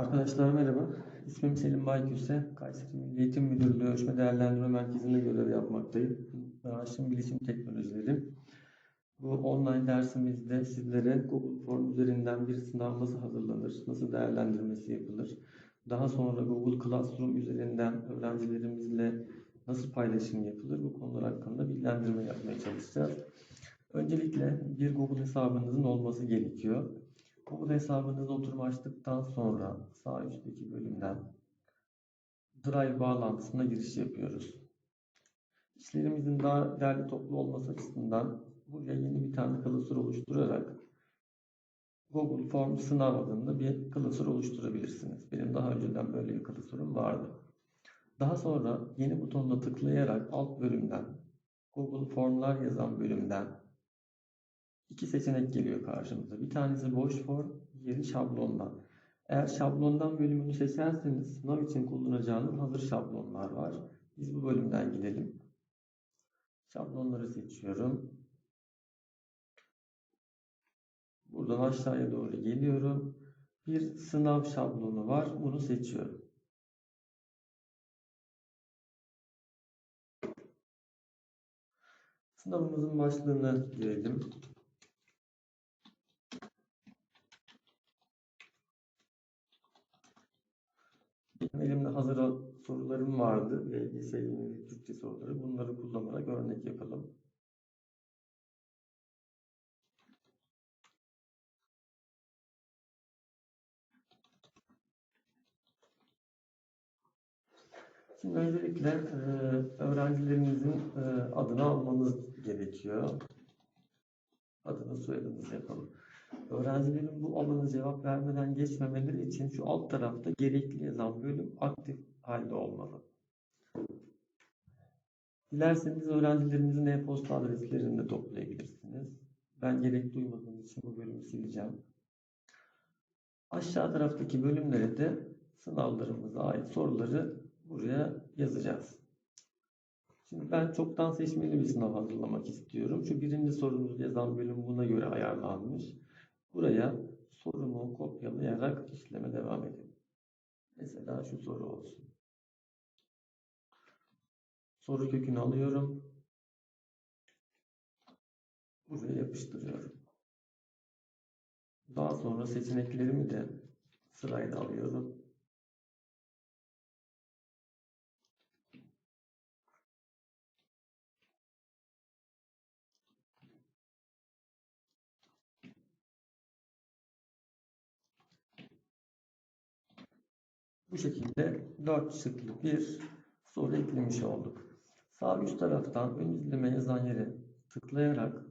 Arkadaşlar merhaba. İsmim Selim Bayküse. Kayseri Milli Eğitim Müdürlüğü Ölçme Değerlendirme Merkezi'nde görev yapmaktayım. Branşım Bilişim Teknolojileri. Bu online dersimizde sizlere Google Form üzerinden bir sınav nasıl hazırlanır, nasıl değerlendirmesi yapılır, daha sonra Google Classroom üzerinden öğrencilerimizle nasıl paylaşım yapılır bu konular hakkında bilgilendirme yapmaya çalışacağız. Öncelikle bir Google hesabınızın olması gerekiyor. Google hesabınızı oturum açtıktan sonra sağ üstteki bölümden Drive bağlantısına giriş yapıyoruz. İşlerimizin daha değerli toplu olması açısından buraya yeni bir tane klasör oluşturarak Google Form sınav adında bir klasör oluşturabilirsiniz. Benim daha önceden böyle bir klasörüm vardı. Daha sonra yeni butonuna tıklayarak alt bölümden Google Formlar yazan bölümden iki seçenek geliyor karşımıza. Bir tanesi boş form, diğeri şablondan. Eğer şablondan bölümünü seçerseniz sınav için kullanacağınız hazır şablonlar var. Biz bu bölümden gidelim. Şablonları seçiyorum. Buradan aşağıya doğru geliyorum. Bir sınav şablonu var. Bunu seçiyorum. Sınavımızın başlığını girelim. Benim elimde hazır sorularım vardı. LGS yönelik Türkçe soruları. Bunları kullanarak örnek yapalım. Şimdi öncelikle e, öğrencilerinizin e, adını almanız gerekiyor. Adını soyadınızı yapalım. Öğrencilerin bu alana cevap vermeden geçmemeleri için şu alt tarafta gerekli yazan bölüm aktif halde olmalı. Dilerseniz öğrencilerinizin e-posta adreslerini de toplayabilirsiniz. Ben gerek duymadığım için bu bölümü sileceğim. Aşağı taraftaki bölümlere de sınavlarımıza ait soruları buraya yazacağız. Şimdi ben çoktan seçmeli bir sınav hazırlamak istiyorum. Şu birinci sorunuz yazan bölüm buna göre ayarlanmış. Buraya sorumu kopyalayarak işleme devam edelim. Mesela şu soru olsun. Soru kökünü alıyorum. Buraya yapıştırıyorum. Daha sonra seçeneklerimi de sırayla alıyorum. Bu şekilde 4 şıklı bir soru eklemiş olduk. Sağ üst taraftan ön izleme yazan yere tıklayarak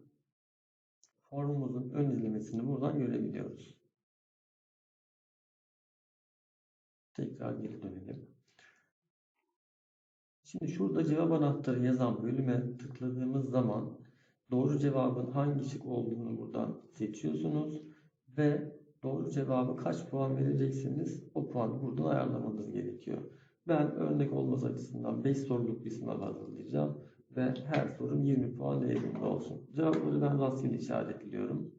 formumuzun ön izlemesini buradan görebiliyoruz. Tekrar geri dönelim. Şimdi şurada cevap anahtarı yazan bölüme tıkladığımız zaman doğru cevabın hangi şık olduğunu buradan seçiyorsunuz ve doğru cevabı kaç puan vereceksiniz o puanı buradan ayarlamanız gerekiyor. Ben örnek olması açısından 5 soruluk bir sınav hazırlayacağım ve her sorum 20 puan değerinde olsun. Cevapları ben rastgele işaretliyorum.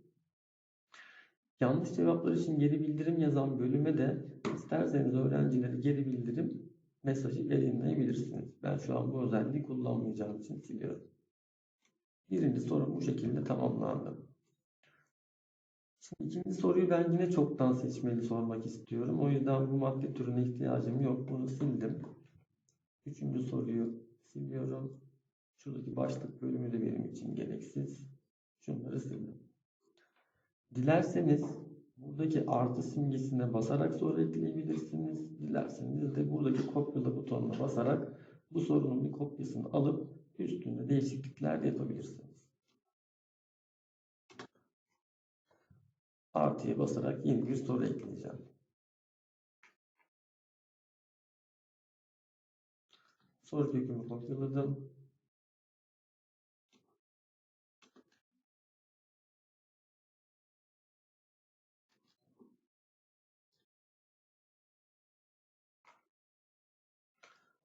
Yanlış cevaplar için geri bildirim yazan bölüme de isterseniz öğrencilere geri bildirim mesajı yayınlayabilirsiniz. Ben şu an bu özelliği kullanmayacağım için siliyorum. Birinci soru bu şekilde tamamlandı. İkinci soruyu ben yine çoktan seçmeli sormak istiyorum. O yüzden bu madde türüne ihtiyacım yok. Bunu sildim. Üçüncü soruyu siliyorum. Şuradaki başlık bölümü de benim için gereksiz. Şunları sildim. Dilerseniz buradaki artı simgesine basarak soru ekleyebilirsiniz. Dilerseniz de buradaki kopyala butonuna basarak bu sorunun bir kopyasını alıp üstünde değişiklikler de yapabilirsiniz. Artıya basarak yeni bir soru ekleyeceğim. Soru kökümü kopyaladım.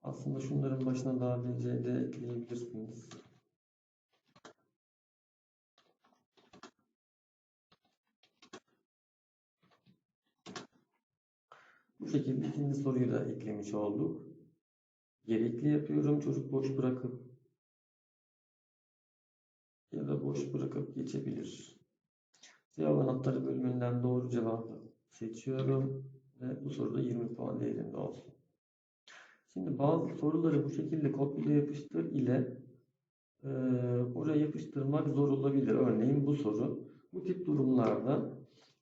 Aslında şunların başına daha bir CD ekleyebilirsiniz. Bu şekilde ikinci soruyu da eklemiş olduk. Gerekli yapıyorum. Çocuk boş bırakıp ya da boş bırakıp geçebilir. Cevap anahtarı bölümünden doğru cevabı seçiyorum ve bu soruda 20 puan değerinde olsun. Şimdi bazı soruları bu şekilde kopyala yapıştır ile e, oraya yapıştırmak zor olabilir. Örneğin bu soru. Bu tip durumlarda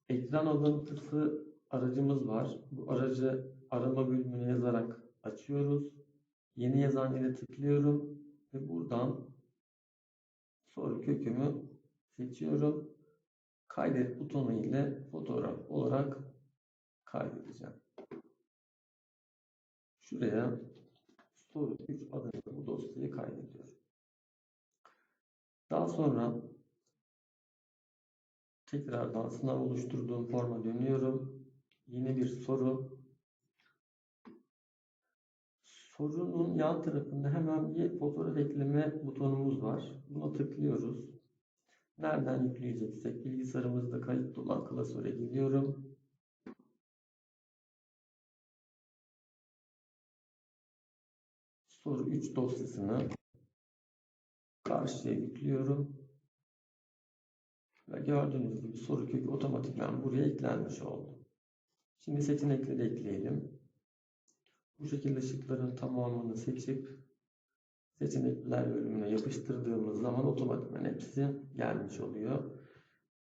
ekran alıntısı aracımız var. Bu aracı arama bölümüne yazarak açıyoruz. Yeni yazan yere tıklıyorum ve buradan soru kökümü seçiyorum. Kaydet butonu ile fotoğraf olarak kaydedeceğim. Şuraya soru 3 adında bu dosyayı kaydediyorum. Daha sonra tekrardan sınav oluşturduğum forma dönüyorum. Yeni bir soru. Sorunun yan tarafında hemen bir fotoğraf ekleme butonumuz var. Buna tıklıyoruz. Nereden yükleyeceksek bilgisayarımızda kayıtlı olan klasöre gidiyorum. Soru 3 dosyasını karşıya yüklüyorum. Ve gördüğünüz gibi soru kökü otomatikman buraya eklenmiş oldu. Şimdi seçenekleri ekleyelim. Bu şekilde şıkların tamamını seçip seçenekler bölümüne yapıştırdığımız zaman otomatikman hepsi gelmiş oluyor.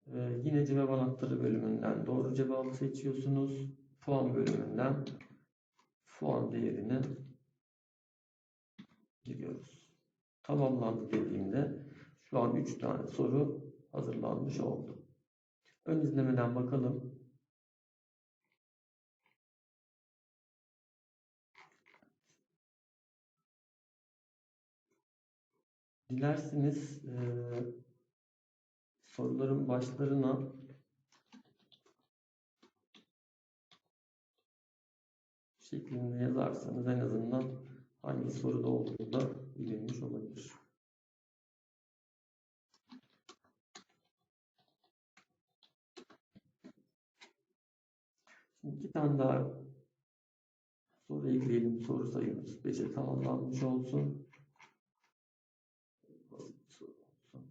Ee, yine cevap anahtarı bölümünden doğru cevabı seçiyorsunuz. Puan bölümünden puan değerini giriyoruz. Tamamlandı dediğimde şu an 3 tane soru hazırlanmış oldu. Ön izlemeden bakalım. Dilerseniz e, soruların başlarına şeklinde yazarsanız en azından hangi soruda olduğu da bilinmiş olabilir. Şimdi iki tane daha soru ekleyelim. Soru sayımız 5'e tamamlanmış olsun. Basit bir soru olsun.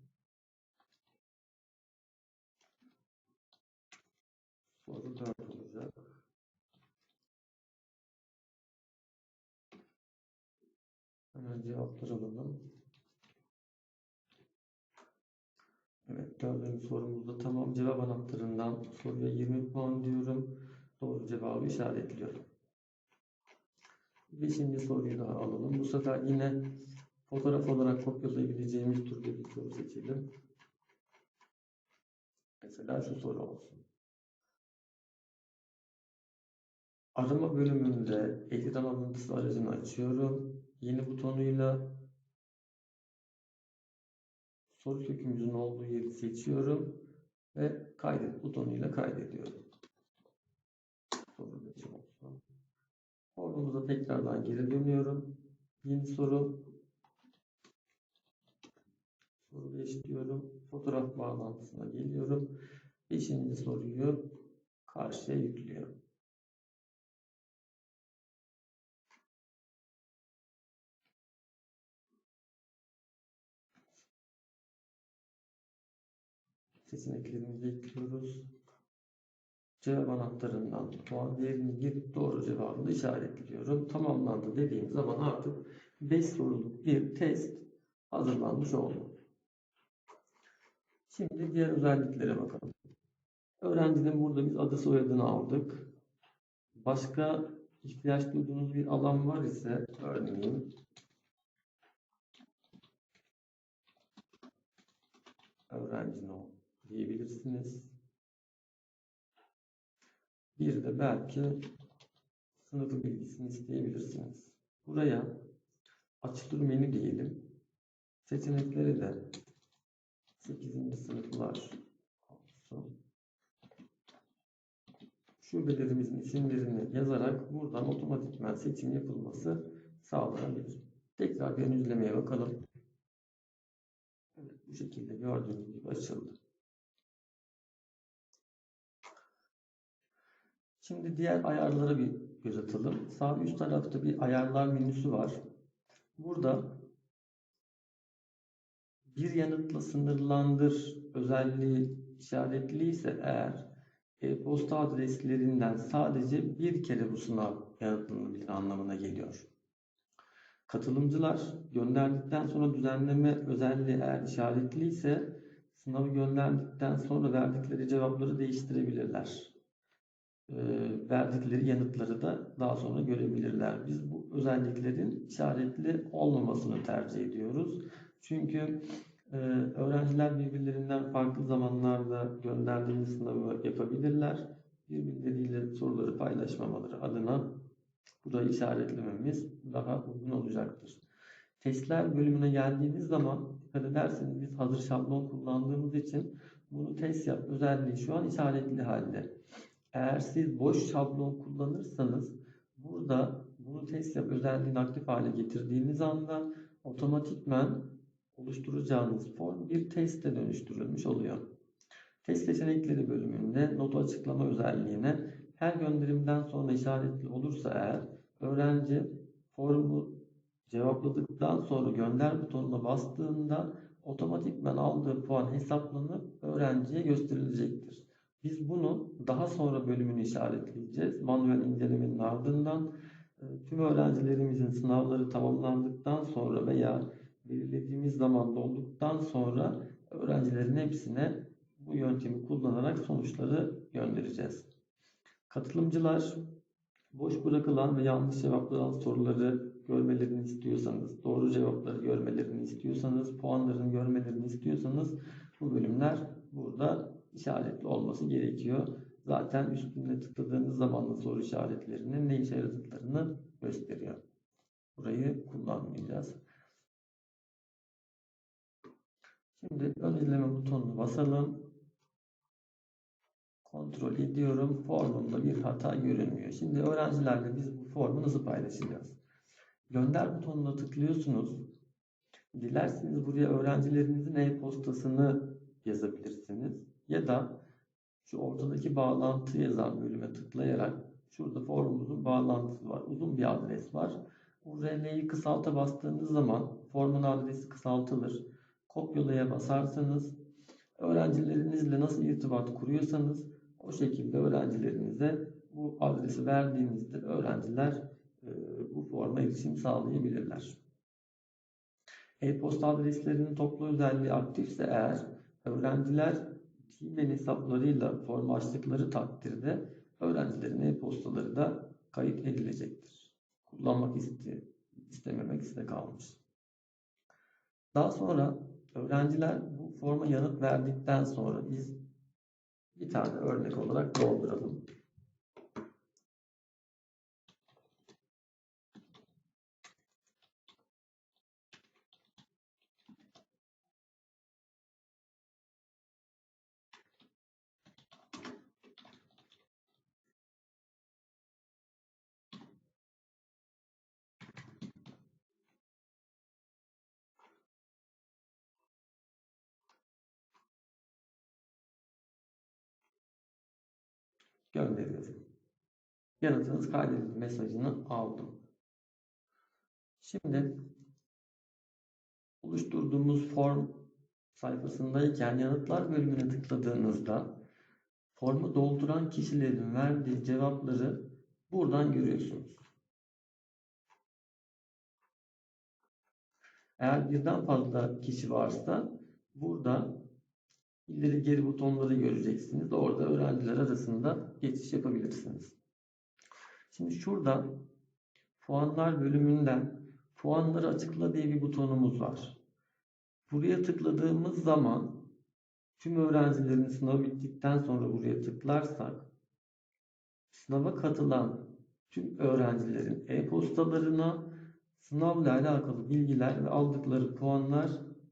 Soru 4 olacak. Hemen cevapları alalım. Evet, dördüncü sorumuzda tamam cevap anahtarından soruya 20 puan diyorum. Doğru cevabı işaretliyorum. Beşinci soruyu daha alalım. Bu sefer yine fotoğraf olarak kopyalayabileceğimiz türde bir soru seçelim. Mesela şu soru olsun. Arama bölümünde ekran alıntısı aracını açıyorum. Yeni butonuyla soru kökümüzün olduğu yeri seçiyorum ve kaydet butonuyla kaydediyorum. 5. Formumuza tekrardan geri dönüyorum. Yeni soru. Soru 5 diyorum. Fotoğraf bağlantısına geliyorum. Beşinci soruyu karşıya yüklüyorum. Seçeneklerimizi ekliyoruz. Cevap anahtarından puan değerini girip doğru cevabını işaretliyorum. Tamamlandı dediğim zaman artık 5 soruluk bir test hazırlanmış oldu. Şimdi diğer özelliklere bakalım. Öğrencinin burada biz adı soyadını aldık. Başka ihtiyaç duyduğunuz bir alan var ise örneğin öğrenci no diyebilirsiniz. Bir de belki sınıfı bilgisini isteyebilirsiniz. Buraya açılır menü diyelim. Seçenekleri de 8. sınıflar. Şubelerimizin isimlerini yazarak buradan otomatikman seçim yapılması sağlanabilir. Tekrar ön bakalım. Evet, bu şekilde gördüğünüz gibi açıldı. Şimdi diğer ayarlara bir göz atalım. Sağ üst tarafta bir ayarlar menüsü var. Burada bir yanıtla sınırlandır özelliği işaretliyse eğer e-posta adreslerinden sadece bir kere bu sınav yanıtlanabilir anlamına geliyor. Katılımcılar gönderdikten sonra düzenleme özelliği eğer işaretliyse sınavı gönderdikten sonra verdikleri cevapları değiştirebilirler. E, verdikleri yanıtları da daha sonra görebilirler. Biz bu özelliklerin işaretli olmamasını tercih ediyoruz. Çünkü e, öğrenciler birbirlerinden farklı zamanlarda gönderdiğimiz sınavı yapabilirler. Birbirleriyle soruları paylaşmamaları adına burayı işaretlememiz daha uygun olacaktır. Testler bölümüne geldiğimiz zaman dikkat ederseniz biz hazır şablon kullandığımız için bunu test yap özelliği şu an işaretli halde. Eğer siz boş şablon kullanırsanız burada bunu test yap özelliğini aktif hale getirdiğiniz anda otomatikmen oluşturacağınız form bir teste dönüştürülmüş oluyor. Test seçenekleri bölümünde notu açıklama özelliğine her gönderimden sonra işaretli olursa eğer öğrenci formu cevapladıktan sonra gönder butonuna bastığında otomatikman aldığı puan hesaplanıp öğrenciye gösterilecektir. Biz bunu daha sonra bölümünü işaretleyeceğiz. Manuel incelemenin ardından e, tüm öğrencilerimizin sınavları tamamlandıktan sonra veya belirlediğimiz zaman dolduktan sonra öğrencilerin hepsine bu yöntemi kullanarak sonuçları göndereceğiz. Katılımcılar boş bırakılan ve yanlış cevaplanan soruları görmelerini istiyorsanız, doğru cevapları görmelerini istiyorsanız, puanlarını görmelerini istiyorsanız bu bölümler burada işaretli olması gerekiyor. Zaten üstüne tıkladığınız zaman da soru işaretlerinin ne işe yaradıklarını gösteriyor. Burayı kullanmayacağız. Şimdi ön izleme butonuna basalım. Kontrol ediyorum. Formumda bir hata görünmüyor. Şimdi öğrencilerle biz bu formu nasıl paylaşacağız? Gönder butonuna tıklıyorsunuz. Dilerseniz buraya öğrencilerinizin e-postasını yazabilirsiniz. Ya da şu ortadaki bağlantı yazan bölüme tıklayarak şurada formumuzun bağlantısı var. Uzun bir adres var. URL'yi kısalta bastığınız zaman formun adresi kısaltılır. Kopyalaya basarsanız öğrencilerinizle nasıl irtibat kuruyorsanız o şekilde öğrencilerinize bu adresi verdiğinizde öğrenciler e, bu forma erişim sağlayabilirler. E-posta adreslerinin toplu özelliği aktifse eğer öğrenciler Gmail hesaplarıyla formu açtıkları takdirde öğrencilerin e-postaları da kayıt edilecektir. Kullanmak iste, istememek size kalmış. Daha sonra öğrenciler bu forma yanıt verdikten sonra biz bir tane örnek olarak dolduralım. Gönderiyorum. Yanıtınız kaydedildi mesajını aldım. Şimdi oluşturduğumuz form sayfasındayken yanıtlar bölümüne tıkladığınızda formu dolduran kişilerin verdiği cevapları buradan görüyorsunuz. Eğer birden fazla kişi varsa burada ileri geri butonları göreceksiniz. Orada öğrenciler arasında geçiş yapabilirsiniz. Şimdi şurada puanlar bölümünden puanları açıkla diye bir butonumuz var. Buraya tıkladığımız zaman tüm öğrencilerin sınavı bittikten sonra buraya tıklarsak sınava katılan tüm öğrencilerin e-postalarına sınavla alakalı bilgiler ve aldıkları puanlar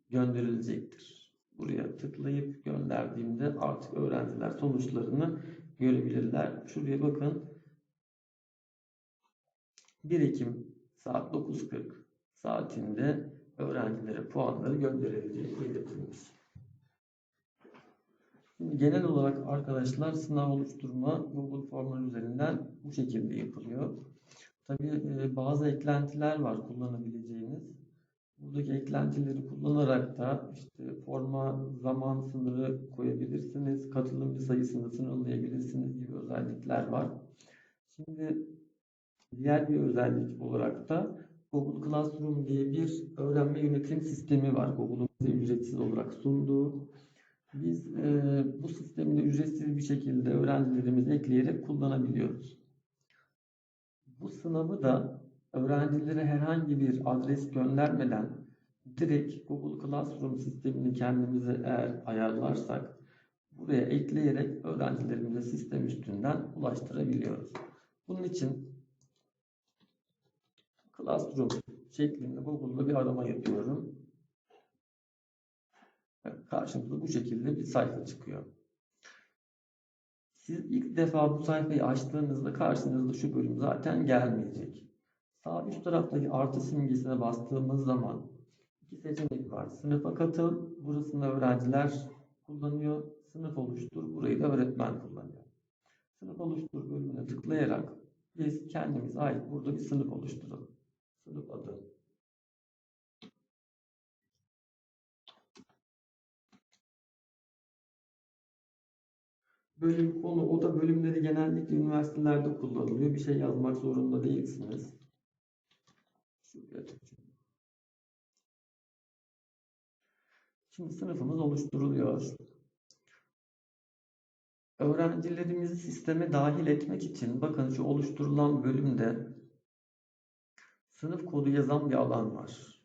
gönderilecektir buraya tıklayıp gönderdiğimde artık öğrenciler sonuçlarını görebilirler. Şuraya bakın. 1 Ekim saat 9.40 saatinde öğrencilere puanları gönderileceği belirtilmiş. Genel olarak arkadaşlar sınav oluşturma Google Formlar üzerinden bu şekilde yapılıyor. Tabii e, bazı eklentiler var kullanabileceğiniz. Buradaki eklentileri kullanarak da işte forma zaman sınırı koyabilirsiniz, katılımcı sayısını sınırlayabilirsiniz gibi özellikler var. Şimdi diğer bir özellik olarak da Google Classroom diye bir öğrenme yönetim sistemi var. Google'un bize ücretsiz olarak sunduğu. Biz e, bu sistemi de ücretsiz bir şekilde öğrencilerimizi ekleyerek kullanabiliyoruz. Bu sınavı da öğrencilere herhangi bir adres göndermeden direkt Google Classroom sistemini kendimize eğer ayarlarsak buraya ekleyerek öğrencilerimize sistem üstünden ulaştırabiliyoruz. Bunun için Classroom şeklinde Google'da bir arama yapıyorum. Karşımıza bu şekilde bir sayfa çıkıyor. Siz ilk defa bu sayfayı açtığınızda karşınızda şu bölüm zaten gelmeyecek. Sağ üst taraftaki artı simgesine bastığımız zaman iki seçenek var. Sınıfa katıl, burasında öğrenciler kullanıyor. Sınıf oluştur, burayı da öğretmen kullanıyor. Sınıf oluştur bölümüne tıklayarak biz kendimize ait burada bir sınıf oluşturalım. Sınıf adı. Bölüm konu, o da bölümleri genellikle üniversitelerde kullanılıyor. Bir şey yazmak zorunda değilsiniz. Şimdi sınıfımız oluşturuluyor. Öğrencilerimizi sisteme dahil etmek için bakın şu oluşturulan bölümde sınıf kodu yazan bir alan var.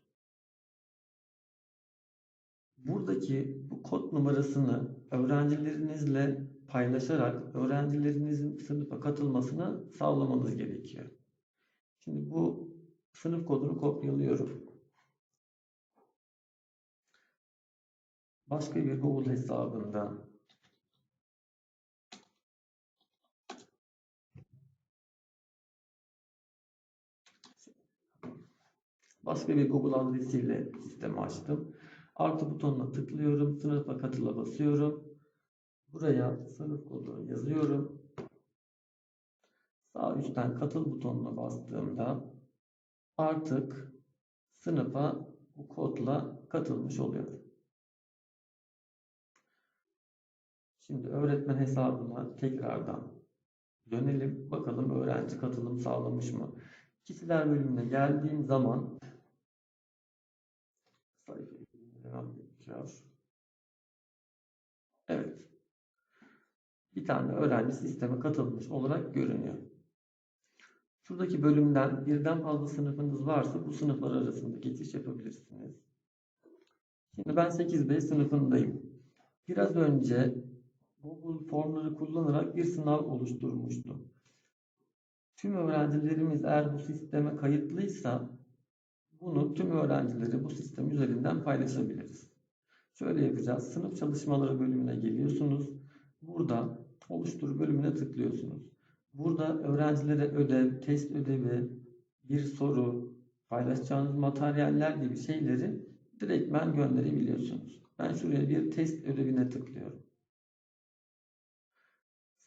Buradaki bu kod numarasını öğrencilerinizle paylaşarak öğrencilerinizin sınıfa katılmasını sağlamanız gerekiyor. Şimdi bu sınıf kodunu kopyalıyorum. Başka bir Google hesabından başka bir Google adresiyle sistemi açtım. Artı butonuna tıklıyorum. Sınıfa katıla basıyorum. Buraya sınıf kodu yazıyorum. Sağ üstten katıl butonuna bastığımda artık sınıfa bu kodla katılmış oluyorum. Şimdi öğretmen hesabına tekrardan dönelim. Bakalım öğrenci katılım sağlamış mı? Kişiler bölümüne geldiğim zaman. Evet. Bir tane öğrenci sisteme katılmış olarak görünüyor. Şuradaki bölümden birden fazla sınıfınız varsa bu sınıflar arasında geçiş yapabilirsiniz. Şimdi ben 8B sınıfındayım. Biraz önce Google formları kullanarak bir sınav oluşturmuştum. Tüm öğrencilerimiz eğer bu sisteme kayıtlıysa bunu tüm öğrencileri bu sistem üzerinden paylaşabiliriz. Şöyle yapacağız. Sınıf çalışmaları bölümüne geliyorsunuz. Burada oluştur bölümüne tıklıyorsunuz. Burada öğrencilere ödev, test ödevi, bir soru, paylaşacağınız materyaller gibi şeyleri direktmen gönderebiliyorsunuz. Ben şuraya bir test ödevine tıklıyorum.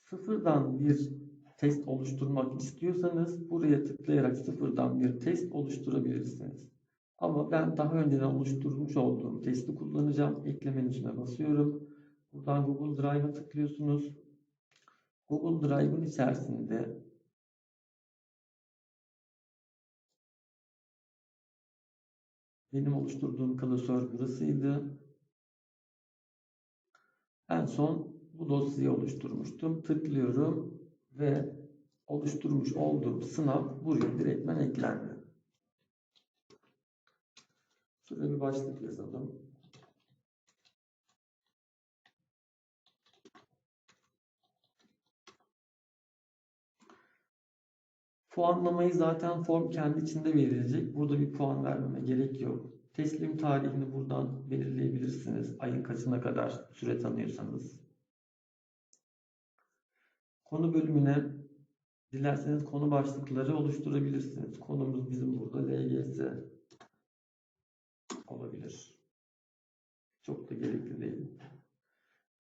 Sıfırdan bir test oluşturmak istiyorsanız buraya tıklayarak sıfırdan bir test oluşturabilirsiniz. Ama ben daha önceden oluşturmuş olduğum testi kullanacağım. Ekleme menüsüne basıyorum. Buradan Google Drive'a tıklıyorsunuz. Google Drive'ın içerisinde benim oluşturduğum klasör burasıydı. En son bu dosyayı oluşturmuştum. Tıklıyorum ve oluşturmuş olduğum sınav buraya direktmen eklendi. Şurada bir başlık yazalım. Puanlamayı zaten form kendi içinde verilecek. Burada bir puan vermeme gerek yok. Teslim tarihini buradan belirleyebilirsiniz. Ayın kaçına kadar süre tanıyorsanız. Konu bölümüne dilerseniz konu başlıkları oluşturabilirsiniz. Konumuz bizim burada LGS olabilir. Çok da gerekli değil.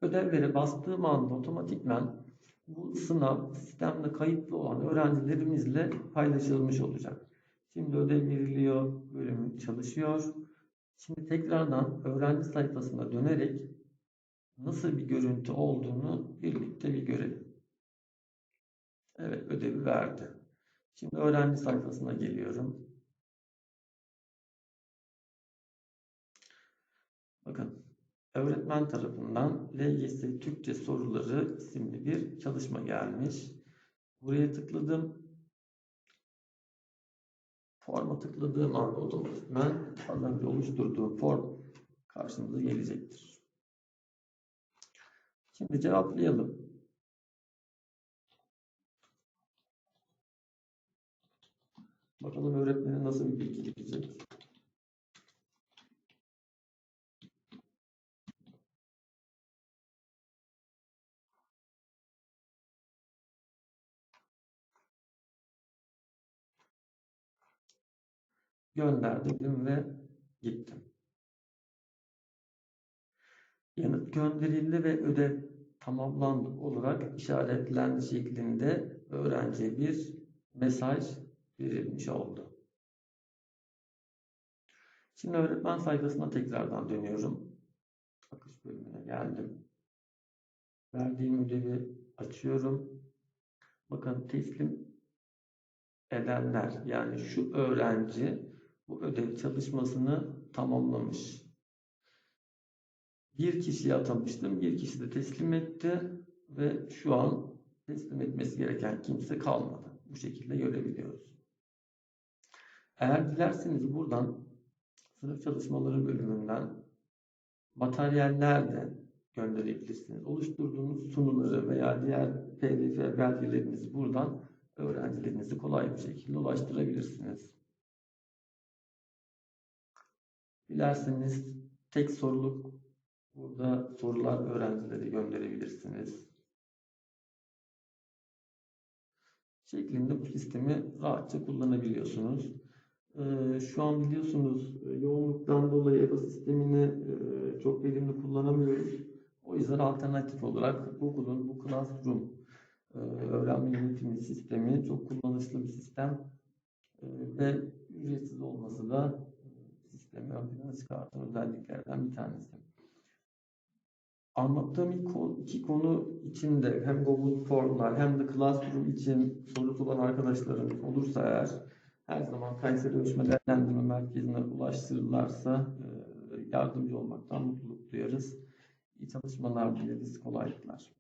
ödevlere bastığım anda otomatikman bu sınav sistemde kayıtlı olan öğrencilerimizle paylaşılmış olacak. Şimdi ödev veriliyor, bölüm çalışıyor. Şimdi tekrardan öğrenci sayfasına dönerek nasıl bir görüntü olduğunu birlikte bir görelim. Evet, ödevi verdi. Şimdi öğrenci sayfasına geliyorum. Bakın, öğretmen tarafından LGS Türkçe soruları isimli bir çalışma gelmiş. Buraya tıkladım. Forma tıkladığım anda otomatikman az önce oluşturduğum form karşımıza gelecektir. Şimdi cevaplayalım. Bakalım öğretmenin nasıl bir bilgi gelecek. Gönderdim ve gittim. Yanıt gönderildi ve ödev tamamlandı olarak işaretlendi şeklinde öğrenciye bir mesaj verilmiş oldu. Şimdi öğretmen sayfasına tekrardan dönüyorum. Akış bölümüne geldim. Verdiğim ödevi açıyorum. Bakın teslim edenler yani şu öğrenci bu ödev çalışmasını tamamlamış. Bir kişiye atamıştım. Bir kişi de teslim etti ve şu an teslim etmesi gereken kimse kalmadı. Bu şekilde görebiliyoruz. Eğer dilerseniz buradan sınıf çalışmaları bölümünden materyaller de gönderebilirsiniz. Oluşturduğunuz sunuları veya diğer pdf belgelerinizi buradan öğrencilerinizi kolay bir şekilde ulaştırabilirsiniz. Dilerseniz tek soruluk burada sorular öğrencilere gönderebilirsiniz. Şeklinde bu sistemi rahatça kullanabiliyorsunuz. Ee, şu an biliyorsunuz e, yoğunluktan dolayı EBA sistemini e, çok verimli kullanamıyoruz. O yüzden alternatif olarak Google'un bu Classroom e, öğrenme yönetimi sistemi çok kullanışlı bir sistem ve ücretsiz olması da ön plana çıkartan özelliklerden bir tanesi. Anlattığım iki konu içinde hem Google Formlar hem de Classroom için sorusu olan arkadaşlarımız olursa eğer her zaman Kayseri Ölçme Değerlendirme Merkezi'ne ulaştırırlarsa yardımcı olmaktan mutluluk duyarız. İyi çalışmalar dileriz, kolaylıklar.